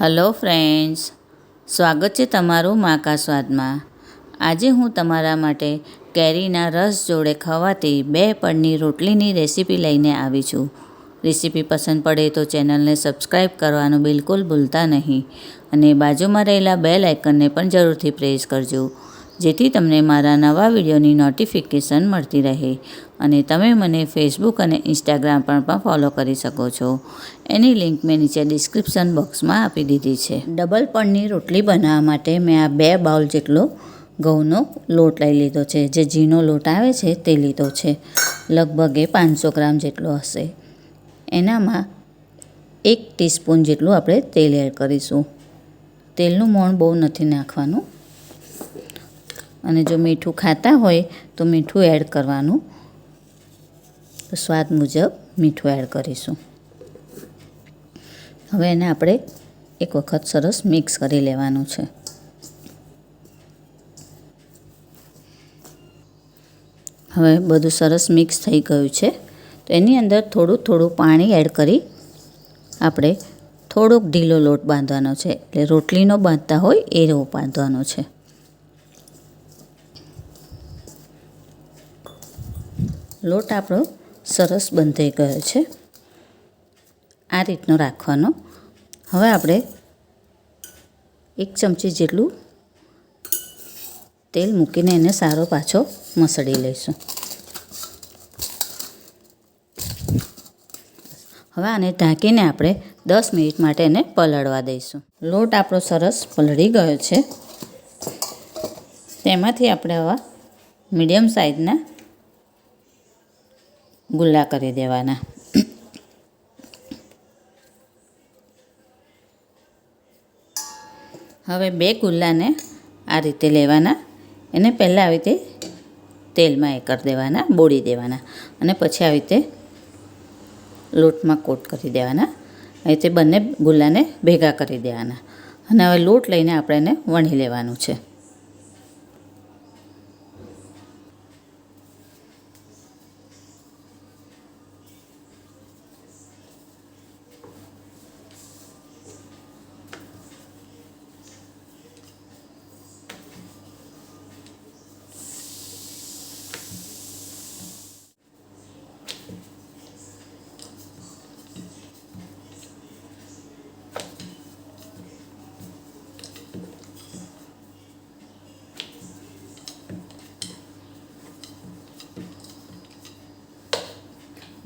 Hello friends, સ્વાગત છે તમારું માકા સ્વાદમાં. આજે હું તમારા માટે કેરીના રસ જોડે ખવાતી બે પડની રોટલીની રેસીપી લઈને આવી છું. રેસીપી પસંદ પડે તો ચેનલને સબસ્ક્રાઈબ કરવાનું બિલકુલ ભૂલતા નહીં અને બાજુમાં રહેલા બેલ આઇકનને પણ જરૂરથી પ્રેસ કરજો. જેથી તમને મારા નવા વિડીયોની નોટિફિકેશન મળતી રહે. અને તમે મને ફેસબુક અને ઇન્સ્ટાગ્રામ પર પણ ફોલો કરી શકો છો. એની લિંક મેં નીચે ડિસ્ક્રિપ્શન બોક્સમાં આપી દીધી છે. ડબલ પણની રોટલી બનાવવા માટે મેં આ બે બાઉલ જેટલો ઘઉંનો લોટ લઈ લીધો છે. જે ઝીણો લોટ આવે છે તે લીધો છે. લગભગ એ પાંચસો ગ્રામ જેટલો હશે. એનામાં એક ટીસ્પૂન જેટલું આપણે તેલ એડ કરીશું. તેલનું મોણ બહુ નથી નાખવાનું. અને જો મીઠું ખાતા હોય તો મીઠું એડ કરવાનું. તો સ્વાદ મુજબ મીઠું એડ કરીશું. હવે એને આપણે એક વખત સરસ મિક્સ કરી લેવાનું છે. હવે બધું સરસ મિક્સ થઈ ગયું છે. તો એની અંદર થોડું થોડું પાણી એડ કરી આપણે થોડોક ઢીલો લોટ બાંધવાનો છે. એટલે રોટલીનો બાંધતા હોય એ એવો બાંધવાનો છે. લોટ આપણો સરસ બંધાઈ ગયો છે. આ રીતનો રાખવાનો. હવે આપણે એક ચમચી જેટલું તેલ મૂકીને એને સારો પાછો મસળી લઈશું. હવે આને ઢાંકીને આપણે દસ મિનિટ માટે એને પલળવા દઈશું. લોટ આપણો સરસ પલળી ગયો છે. તેમાંથી આપણે આવા મીડિયમ સાઇઝના ગુલ્લા કરી દેવાના. હવે બે ગુલ્લાને આ રીતે લેવાના. એને પહેલાં આવી રીતે તેલમાં એ કરી દેવાના, બોળી દેવાના. અને પછી આવી રીતે લોટમાં કોટ કરી દેવાના. આવી રીતે બંને ગુલ્લાને ભેગા કરી દેવાના. અને હવે લોટ લઈને આપણે એને વણી લેવાનું છે.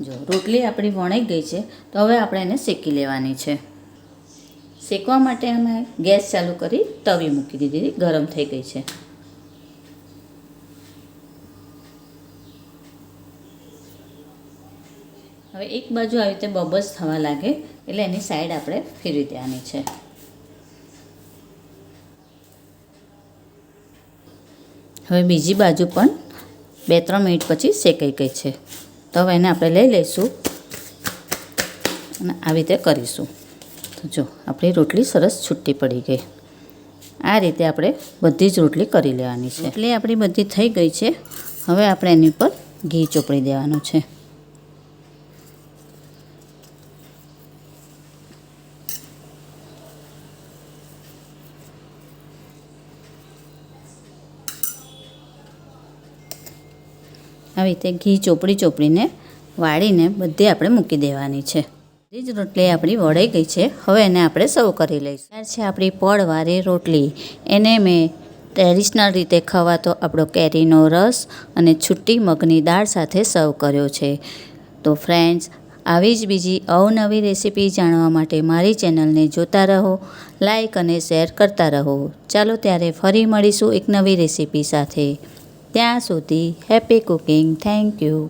જો, રોટલી આપણી વણાઈ ગઈ છે, તો હવે આપણે એને શેકી લેવાની છે. શેકવા માટે અમે ગેસ ચાલુ કરી તવી મૂકી દીધી, ગરમ થઈ ગઈ છે. હવે એક બાજુ આવી રીતે બબલ્સ થવા લાગે, એટલે એની સાઈડ આપણે ફેરવી દેવાની છે. હવે બીજી બાજુ પણ બે ત્રણ મિનિટ પછી શેકાઈ ગઈ છે. તો હવે એને આપણે લઈ લઈશું અને આવી રીતે કરીશું. તો જો, આપણી રોટલી સરસ છૂટી પડી ગઈ. આ રીતે આપણે બધી જ રોટલી કરી લેવાની છે. એટલે આપણી બધી થઈ ગઈ છે. હવે આપણે એની પર ઘી ચોપડી દેવાનું છે. આવી રીતે ઘી ચોપડી ચોપડીને વાળીને બધી આપણે મૂકી દેવાની છે. બધી જ રોટલી આપણી વળાઈ ગઈ છે. હવે એને આપણે સર્વ કરી લઈશું. ત્યાર છે આપણી પડવાળી રોટલી. એને મેં ટ્રેડિશનલ રીતે ખવાતો આપણો કેરીનો રસ અને છૂટી મગની દાળ સાથે સર્વ કર્યો છે. તો ફ્રેન્ડ્સ આવી જ બીજી અવનવી રેસીપી જાણવા માટે મારી ચેનલને જોતા રહો લાઈક અને શેર કરતા રહો. ચાલો ત્યારે ફરી મળીશું એક નવી રેસીપી સાથે. ત્યાં સુધી હેપી કુકિંગ. Thank you.